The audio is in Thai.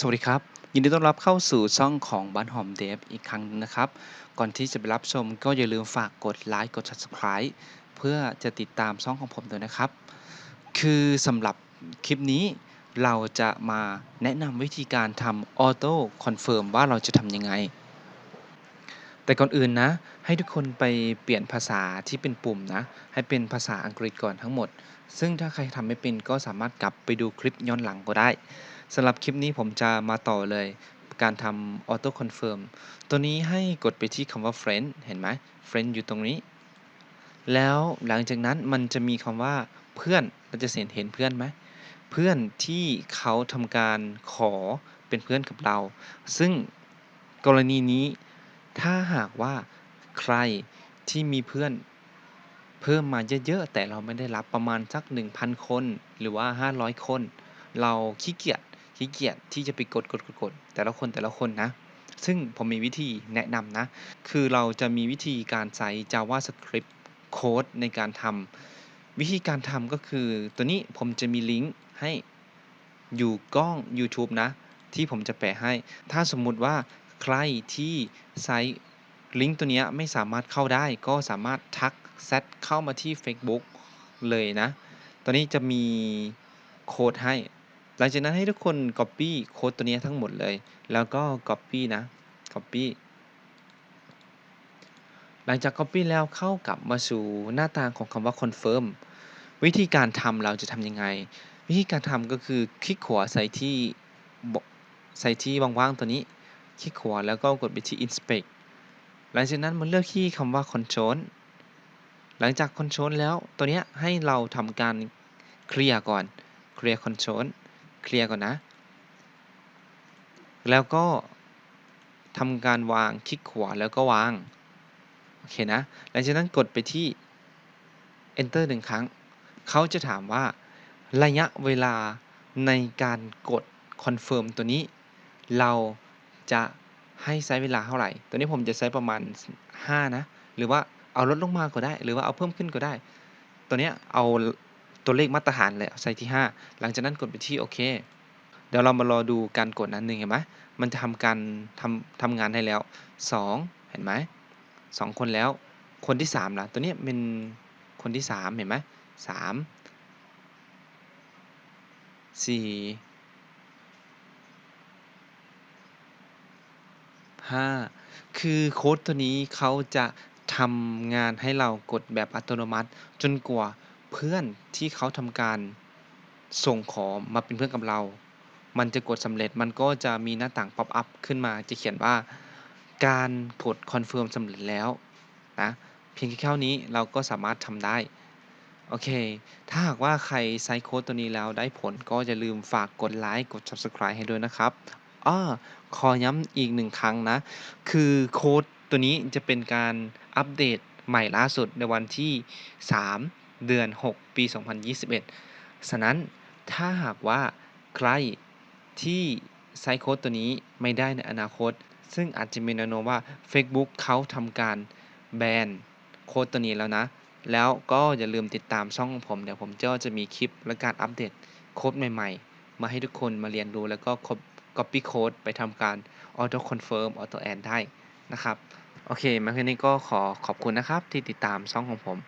สวัสดีครับ ยินดีต้อนรับเข้าสู่ช่องของบ้านหอมเดฟอีกครั้งหนึงนะครับ ก่อนที่จะไปรับชมก็อย่าลืมฝากกดไลค์กด subscribe เพื่อจะติดตามช่องของผมด้วยนะครับ คือสำหรับคลิปนี้เราจะมาแนะนำวิธีการทำออโต้คอนเฟิร์มว่าเราจะทำยังไง แต่ก่อนอื่นนะ ให้ทุกคนไปเปลี่ยนภาษาที่เป็นปุ่มนะ ให้เป็นภาษาอังกฤษก่อนทั้งหมด ซึ่งถ้าใครทำไม่เป็นก็สามารถกลับไปดูคลิปย้อนหลังก็ได้ สำหรับคลิปนี้ผมจะมาต่อเลยการทำ auto confirm ตัวนี้ให้กดไปที่คำว่า friend เห็นไหม friend อยู่ตรงนี้ แล้วหลังจากนั้นมันจะมีคำว่าเพื่อนเราจะเห็นเห็นเพื่อนไหม เพื่อนที่เขาทำการขอเป็นเพื่อนกับเรา ซึ่งกรณีนี้ถ้าหากว่าใครที่มีเพื่อนเพิ่มมาเยอะๆ แต่เราไม่ได้รับประมาณสัก 1,000 คน หรือว่า 500 คน เราขี้เกียจ ขี้เกียจที่จะไปกดกดกดกดแต่ละคนแต่ละคนนะ ซึ่งผมมีวิธีแนะนำนะ คือเราจะมีวิธีการใช้ JavaScript Code ในการทำวิธีการทำก็คือ ตัวนี้ผมจะมีลิงก์ให้อยู่กล้อง YouTube นะ ที่ผมจะแปะให้ ถ้าสมมุติว่าใครที่ใช้ลิงก์ตัวนี้ไม่สามารถเข้าได้ก็สามารถทักแซดเข้ามาที่ Facebook เลยนะ ตอนนี้จะมีโค้ดให้ หลังจากนั้นให้ทุกคน Copy โค้ดตัวนี้ทั้งหมดเลย แล้วก็ Copy นะ Copy หลังจาก Copy แล้วเข้ากลับมาสู่หน้าตาของคำว่า Confirm วิธีการทำเราจะทำยังไง วิธีการทำก็คือคลิกขวาใส่ที่ใส่ที่ว่างๆตัวนี้ คลิกขวาแล้วก็กดไปที่ Inspect หลังจากนั้นมันเลือกที่คำว่า Control หลังจาก Control แล้วตัวนี้ให้เราทำการเคลียร์ก่อนเคลียร์ Control เคลียร์ก่อนนะ แล้วก็ทำการวางคลิกขวาแล้วก็วาง โอเคนะ หลังจากนั้นกดไปที่ enter หนึ่งครั้ง เขาจะถามว่าระยะเวลาในการกด confirm ตัวนี้ เราจะให้ใช้เวลาเท่าไหร่ ตัวนี้ผมจะใช้ประมาณ 5 นะ หรือว่าเอาลดลงมาก็ได้ หรือว่าเอาเพิ่มขึ้นก็ได้ ตัวนี้เอา ตัวเลขมาตรฐานเลยใส่ที่ 5 หลังจากนั้นกดไปที่โอเค เดี๋ยวเรามารอดูการกดนั้นหนึ่งเห็นไหมมันจะทำการทำทำงานให้แล้ว 2 เห็นไหมสองคนแล้ว คนที่3ล่ะตัวนี้เป็นคนที่ 3 เห็นไหมสามสี่ห้าคือโค้ดตัวนี้เขาจะทำงานให้เรากดแบบอัตโนมัติ จนกว่า เพื่อนที่เขาทำการส่งขอมาเป็นเพื่อนกับเรา มันจะกดสำเร็จมันก็จะมีหน้าต่างป๊อปอัพขึ้นมาจะเขียนว่าการกดคอนเฟิร์มสำเร็จแล้วนะเพียงแค่เท่านี้เราก็สามารถทำได้ โอเค ถ้าหากว่าใครใช้โค้ดตัวนี้แล้วได้ผลก็อย่าลืมฝากกดไลค์กด Subscribe ให้ด้วยนะครับอ้อขอย้ำอีกหนึ่งครั้งนะ คือโค้ดตัวนี้จะเป็นการอัปเดตใหม่ล่าสุดในวันที่ 3 เดือน 6 ปี 2021 ฉะนั้นถ้าหากว่าใครที่ใช้โค้ดตัวนี้ไม่ได้ในอนาคต ซึ่งอาจจะมีแนวโน้มว่า Facebook เขาทำการแบนโค้ดตัวนี้แล้วนะ แล้วก็อย่าลืมติดตามช่องของผม เดี๋ยวผมก็จะมีคลิปและการอัปเดตโค้ดใหม่ๆ มาให้ทุกคนมาเรียนรู้แล้วก็ copy code ไปทำการ auto confirm auto add ได้นะครับ โอเคมาแค่นี้ก็ขอขอบคุณนะครับที่ติดตามช่องของผม